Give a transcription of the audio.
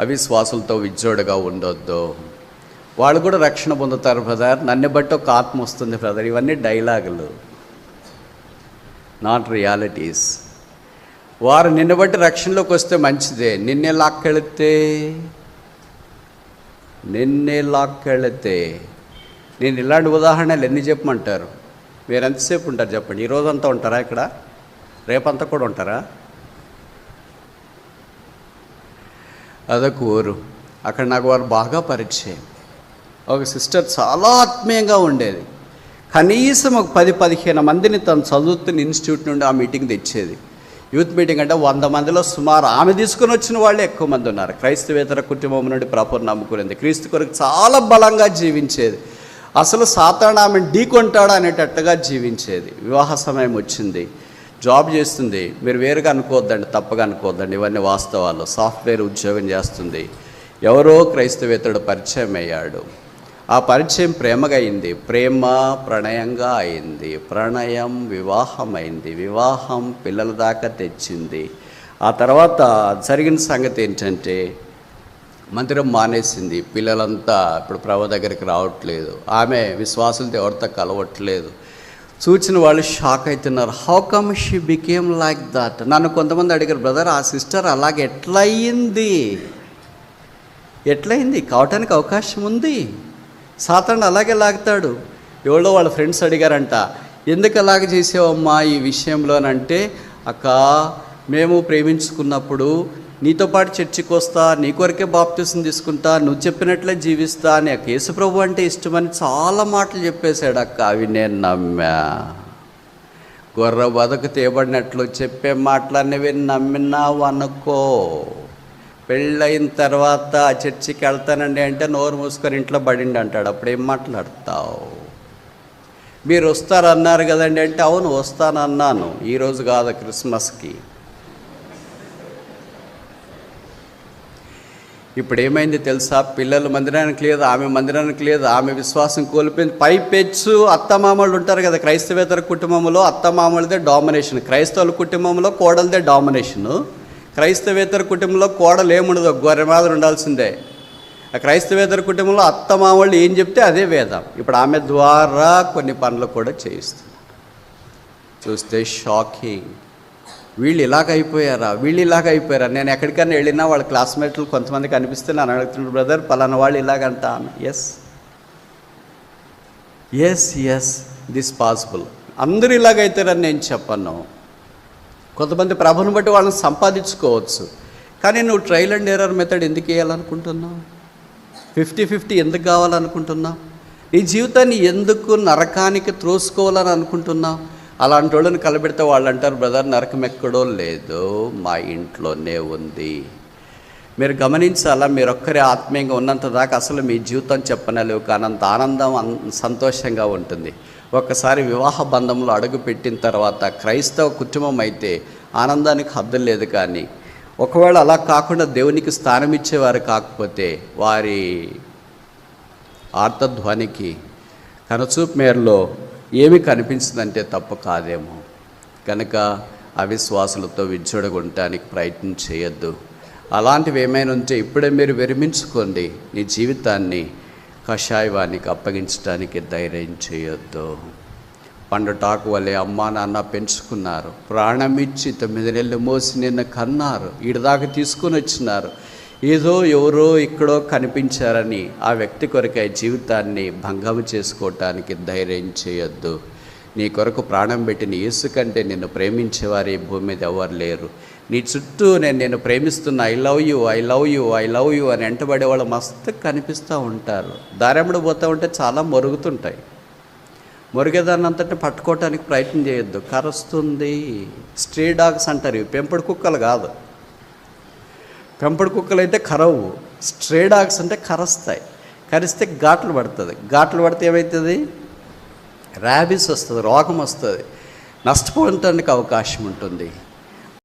అవిశ్వాసులతో విజ్జోడుగా ఉండొద్దు. వాళ్ళు కూడా రక్షణ పొందుతారు బ్రదర్. నన్ను బట్టి ఒక ఆత్మ వస్తుంది బ్రదర్. ఇవన్నీ డైలాగులు. నాట్ రియాలిటీస్ వారు నిన్ను బట్టి రక్షణలోకి వస్తే మంచిదే. నిన్నే లాక్కెళితే నిన్నే లాక్కెళితే. నేను ఇలాంటి ఉదాహరణలు ఎన్ని చెప్పమంటారు? మీరు ఎంతసేపు ఉంటారు చెప్పండి? ఈ ఉంటారా ఇక్కడ? రేపంతా కూడా ఉంటారా? అదొక ఊరు. అక్కడ నాకు వారు బాగా పరిచయం. ఒక సిస్టర్ చాలా ఆత్మీయంగా ఉండేది. కనీసం ఒక పది పదిహేను మందిని తను చదువుతున్న ఇన్స్టిట్యూట్ నుండి ఆ మీటింగ్ తెచ్చేది. యూత్ మీటింగ్ అంటే వంద మందిలో సుమారు ఆమె తీసుకుని వచ్చిన వాళ్ళే ఎక్కువ మంది ఉన్నారు. క్రైస్తవేతర కుటుంబం నుండి ప్రాపర్ నమ్ముకునేది. క్రీస్తు కొరకు చాలా బలంగా జీవించేది. అసలు సాతాను ఆమెను ఢీకొంటాడా అనేటట్టుగా జీవించేది. వివాహ సమయం వచ్చింది. జాబ్ చేస్తుంది. మీరు వేరుగా అనుకోవద్దండి తప్పగా అనుకోవద్దండి. ఇవన్నీ వాస్తవాలు. సాఫ్ట్వేర్ ఉద్యోగం చేస్తుంది. ఎవరో క్రైస్తవేతడు పరిచయం అయ్యాడు. ఆ పరిచయం ప్రేమగా అయింది. ప్రేమ ప్రణయంగా అయింది. ప్రణయం వివాహం అయింది వివాహం పిల్లల దాకా తెచ్చింది. ఆ తర్వాత జరిగిన సంగతి ఏంటంటే మందిరం మానేసింది. పిల్లలంతా ఇప్పుడు ప్రభు దగ్గరికి రావట్లేదు. ఆమె విశ్వాసులతో ఎవరితో కలవట్లేదు. చూసిన వాళ్ళు షాక్ అవుతున్నారు how come she became like that నన్ను కొంతమంది అడిగారు బ్రదర్ ఆ సిస్టర్ అలాగే ఎట్లయింది? ఎట్లయింది? కావటానికి అవకాశం ఉంది. సాతాను అలాగే లాగుతాడు. ఎవరో వాళ్ళ ఫ్రెండ్స్ అడిగారంట ఎందుకు అలాగ చేసావమ్మా ఈ విషయంలోనంటే అక్క మేము ప్రేమించుకున్నప్పుడు నీతో పాటు చర్చికి వస్తా నీ కొరకే బాప్తిసం తీసుకుంటా నువ్వు చెప్పినట్లే జీవిస్తా అని ఆ యేసుప్రభు అంటే ఇష్టమని చాలా మాటలు చెప్పేశాడు అక్క. అవి నేను నమ్మా. గొర్ర బతుకు తేబడినట్లు చెప్పే మాటలన్నవి నమ్మినావు అనుకో. పెళ్ళయిన తర్వాత ఆ చర్చికి వెళ్తానండి అంటే నోరు మూసుకొని ఇంట్లో పడిండి అంటాడు. అప్పుడు ఏం మాట్లాడతావు? మీరు వస్తారన్నారు కదండి అంటే అవును వస్తానన్నాను. ఈరోజు కాదు క్రిస్మస్కి. ఇప్పుడు ఏమైంది తెలుసా? పిల్లలు మందిరానికి లేదు ఆమె మందిరానికి లేదు ఆమె విశ్వాసం కోల్పోయింది. పై పైపెచ్చు అత్తమామలు ఉంటారు కదా క్రైస్తవేతర కుటుంబంలో అత్తమామలదే డామినేషన్ క్రైస్తవుల కుటుంబంలో కోడలదే డామినేషను క్రైస్తవేతర కుటుంబంలో కోడలు ఏముండదు గొర్రె మాదిరి ఉండాల్సిందే. ఆ క్రైస్తవేతర కుటుంబంలో అత్తమామళ్ళు ఏం చెప్తే అదే వేదం. ఇప్పుడు ఆమె ద్వారా కొన్ని పనులు కూడా చేయిస్తుంది చూస్తే షాకింగ్. వీళ్ళు ఇలాగ అయిపోయారా? వీళ్ళు ఇలాగ అయిపోయారా? నేను ఎక్కడికైనా వెళ్ళినా వాళ్ళ క్లాస్మేట్లు కొంతమంది కనిపిస్తే నన్ను అడుగుతున్నాడు బ్రదర్ పలానా వాళ్ళు ఇలాగంట? ఆమె yes yes yes this possible అందరూ ఇలాగైతారని నేను చెప్పను. కొంతమంది ప్రభుని బట్టి వాళ్ళని సంపాదించుకోవచ్చు. కానీ నువ్వు ట్రయల్ అండ్ ఎర్రర్ మెథడ్ ఎందుకు వేయాలనుకుంటున్నావు? ఫిఫ్టీ ఫిఫ్టీ ఎందుకు కావాలనుకుంటున్నావు? నీ జీవితాన్ని ఎందుకు నరకానికి త్రోసుకోవాలని అనుకుంటున్నావు? అలాంటి వాళ్ళని కలబెడితే వాళ్ళు అంటారు బ్రదర్ నరకం ఎక్కడో లేదు మా ఇంట్లోనే ఉంది. మీరు గమనించాలా? మీరు ఒక్కరే ఆత్మీయంగా ఉన్నంత దాకా అసలు మీ జీవితం చెప్పనలేవు కానీ అంత ఆనందం సంతోషంగా ఉంటుంది. ఒక్కసారి వివాహ బంధంలో అడుగు పెట్టిన తర్వాత క్రైస్తవ కుటుంబం అయితే ఆనందానికి హద్దు లేదు కానీ ఒకవేళ అలా కాకుండా దేవునికి స్థానం ఇచ్చేవారు కాకపోతే వారి ఆర్తధ్వనికి కనచూపు మేరలో ఏమి కనిపించిందంటే తప్పు కాదేమో. కనుక అవిశ్వాసులతో విజ్జొడగొనటానికి ప్రయత్నం చేయొద్దు. అలాంటివి ఏమైనా ఉంటే ఇప్పుడే మీరు విరమించుకోండి. నీ జీవితాన్ని కషాయవానికి అప్పగించడానికి ధైర్యం చేయొద్దు. పండుటాకు వల్లే అమ్మా నాన్న పెంచుకున్నారు. ప్రాణమిచ్చి తొమ్మిది నెలలు మోసి నిన్న కన్నారు. ఈడదాకా తీసుకొని వచ్చినారు. ఏదో ఎవరో ఇక్కడో కనిపించారని ఆ వ్యక్తి కొరకై జీవితాన్ని భంగం చేసుకోవటానికి ధైర్యం చేయొద్దు. నీ కొరకు ప్రాణం పెట్టిన యేసు కంటే నిన్ను ప్రేమించేవారు ఈ భూమి మీద ఎవరు లేరు. నీ చుట్టూ నేను నేను ప్రేమిస్తున్న I love you I love you I love you అని వెంటబడే వాళ్ళు మస్తు కనిపిస్తూ ఉంటారు. దారెంబడి పోతూ ఉంటే చాలా మొరుగుతుంటాయి. మురిగేదాన్ని అంతటి పట్టుకోవటానికి ప్రయత్నం చేయొద్దు. కరుస్తుంది. స్ట్రీ డాగ్స్ అంటారు ఇవి పెంపుడు కుక్కలు కాదు. పెంపుడు కుక్కలు అయితే కరవు. స్ట్రే డాగ్స్ అంటే కరుస్తాయి. కరిస్తే ఘాట్లు పడుతుంది. ఘాట్లు పడితే ఏమవుతుంది ర్యాబీస్ వస్తుంది రోగం వస్తుంది. నష్టపోవటానికి అవకాశం ఉంటుంది.